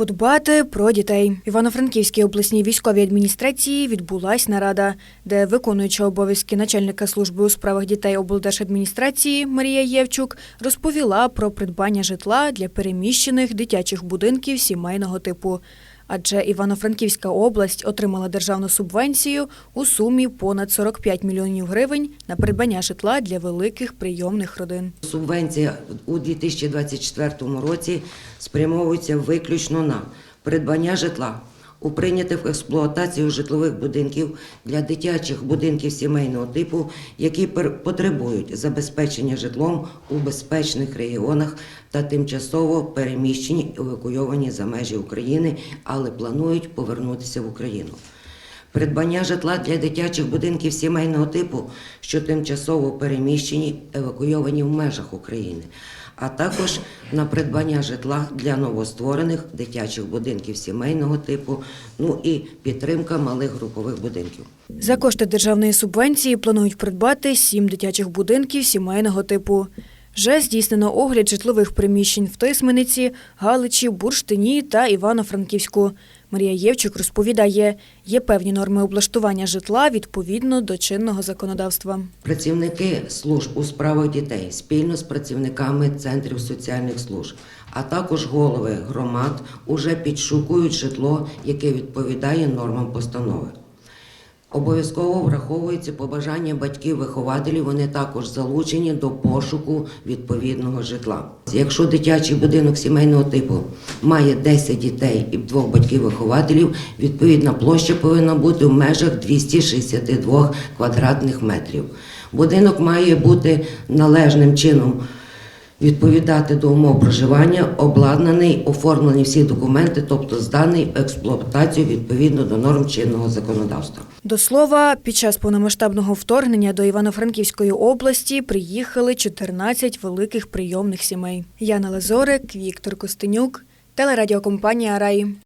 Подбати про дітей в Івано-Франківській обласній військовій адміністрації відбулась нарада, де виконуюча обов'язки начальника служби у справах дітей облдержадміністрації Марія Євчук розповіла про придбання житла для переміщених дитячих будинків сімейного типу. Адже Івано-Франківська область отримала державну субвенцію у сумі понад 45 мільйонів гривень на придбання житла для великих прийомних родин. Субвенція у 2024 році спрямовується виключно на придбання житла у прийнятих в експлуатацію житлових будинків для дитячих будинків сімейного типу, які потребують забезпечення житлом у безпечних регіонах та тимчасово переміщені евакуйовані за межі України, але планують повернутися в Україну. Придбання житла для дитячих будинків сімейного типу, що тимчасово переміщені, евакуйовані в межах України, а також на придбання житла для новостворених дитячих будинків сімейного типу, ну і підтримка малих групових будинків. За кошти державної субвенції планують придбати сім дитячих будинків сімейного типу. Вже здійснено огляд житлових приміщень в Тисмениці, Галичі, Бурштині та Івано-Франківську. Марія Євчук розповідає, є певні норми облаштування житла відповідно до чинного законодавства. Працівники служб у справах дітей спільно з працівниками центрів соціальних служб, а також голови громад уже підшукують житло, яке відповідає нормам постанови. Обов'язково враховується побажання батьків-вихователів, вони також залучені до пошуку відповідного житла. Якщо дитячий будинок сімейного типу має 10 дітей і двох батьків-вихователів, відповідна площа повинна бути в межах 262 квадратних метрів. Будинок має бути належним чином відповідати до умов проживання, обладнаний, оформлені всі документи, тобто зданий експлуатацію відповідно до норм чинного законодавства. До слова, під час повномасштабного вторгнення до Івано-Франківської області приїхали 14 великих прийомних сімей. Яна Лазорик, Віктор Костенюк, телерадіокомпанія Рай.